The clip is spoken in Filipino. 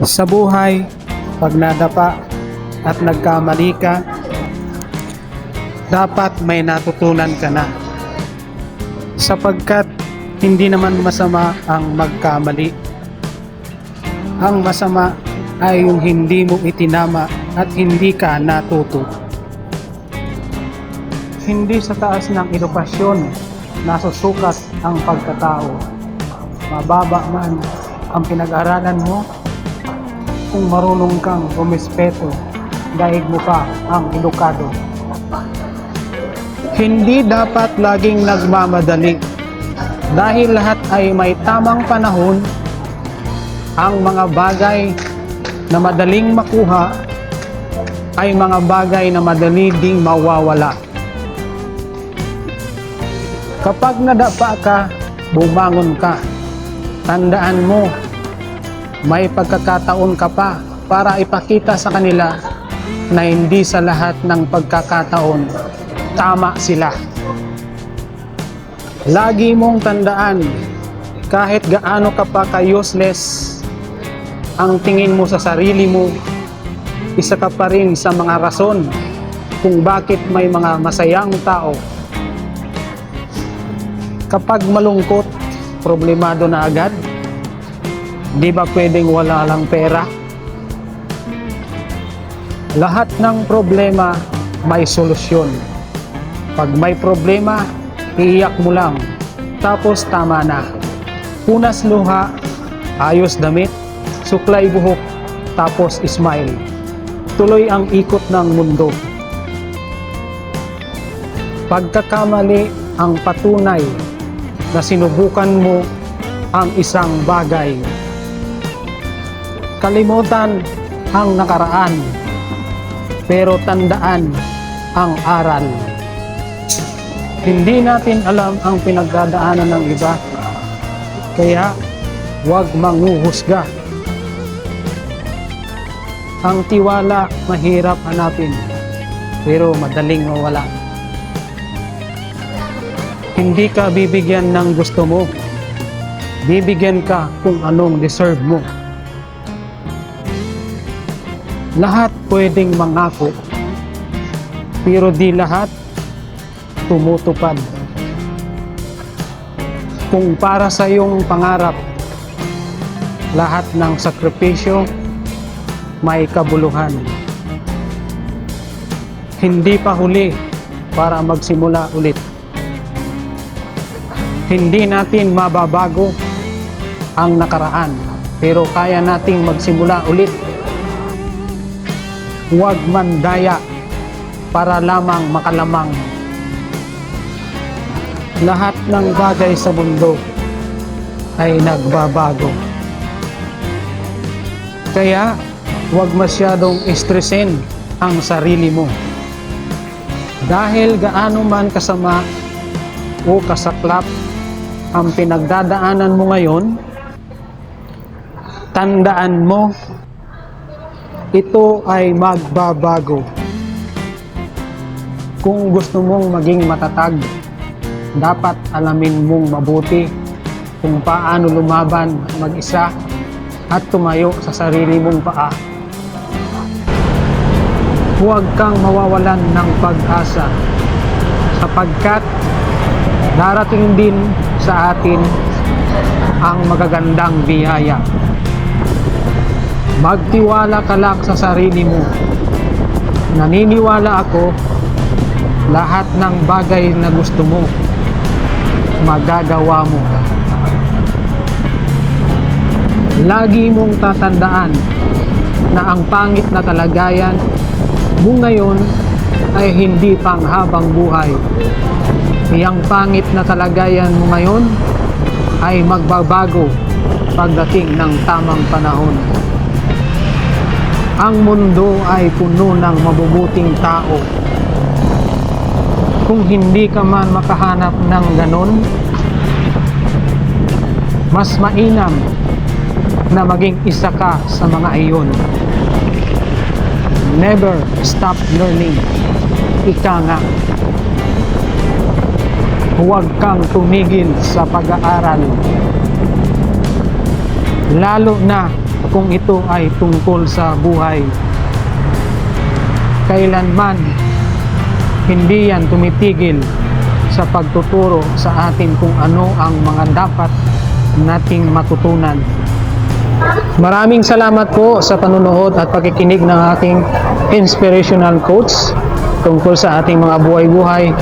Sa buhay, pag nadapa at nagkamali ka, dapat may natutunan ka na. Sapagkat hindi naman masama ang magkamali. Ang masama ay yung hindi mo itinama at hindi ka natuto. Hindi sa taas ng edukasyon nasusukat ang pagkatao. Mababa man ang pinag-aralan mo, kung marunong kang rumispeto, daig mo pa ang edukado. Hindi dapat laging nagmamadali dahil lahat ay may tamang panahon ang mga bagay na madaling makuha ay mga bagay na madali ding mawawala. Kapag nadapa ka, bumangon ka. Tandaan mo, may pagkakataon ka pa para ipakita sa kanila na hindi sa lahat ng pagkakataon tama sila. Lagi mong tandaan, kahit gaano ka pa ka-useless, ang tingin mo sa sarili mo, isa ka pa rin sa mga rason kung bakit may mga masayang tao. Kapag malungkot, problemado na agad, di ba pwedeng wala lang pera? Lahat ng problema may solusyon. Pag may problema, iiyak mo lang. Tapos tama na. Punas luha, ayos damit, suklay buhok, tapos smile. Tuloy ang ikot ng mundo. Pagkakamali ang patunay na sinubukan mo ang isang bagay. Kalimutan ang nakaraan, pero tandaan ang aral. Hindi natin alam ang pinagdadaanan ng iba, kaya huwag manguhusga. Ang tiwala mahirap hanapin, pero madaling mawala. Hindi ka bibigyan ng gusto mo. Bibigyan ka kung anong deserve mo. Lahat pwedeng mangako, pero di lahat tumutupad. Kung para sa iyong pangarap, lahat ng sakripisyo may kabuluhan. Hindi pa huli para magsimula ulit. Hindi natin mababago ang nakaraan, pero kaya nating magsimula ulit. Huwag mandaya para lamang makalamang. Lahat ng bagay sa mundo ay nagbabago. Kaya, huwag masyadong estresin ang sarili mo. Dahil gaano man kasama o kasaklap ang pinagdadaanan mo ngayon, tandaan mo, ito ay magbabago. Kung gusto mong maging matatag, dapat alamin mong mabuti kung paano lumaban mag-isa at tumayo sa sarili mong paa. Huwag kang mawawalan ng pag-asa sapagkat darating din sa atin ang magagandang biyaya. Magtiwala ka lang sa sarili mo. Naniniwala ako lahat ng bagay na gusto mo magagawa mo. Lagi mong tatandaan na ang pangit na kalagayan mo ngayon ay hindi panghabang buhay. Iyang pangit na kalagayan mo ngayon ay magbabago pagdating ng tamang panahon. Ang mundo ay puno ng mabubuting tao. Kung hindi ka man makahanap ng ganon, mas mainam na maging isa ka sa mga iyon. Never stop learning. Ika nga. Huwag kang tumigil sa pag-aaral. Lalo na kung ito ay tungkol sa buhay. Kailanman hindi yan tumitigil sa pagtuturo sa atin kung ano ang mga dapat nating matutunan. Maraming salamat po sa panunood at pakikinig ng aking inspirational quotes tungkol sa ating mga buhay-buhay.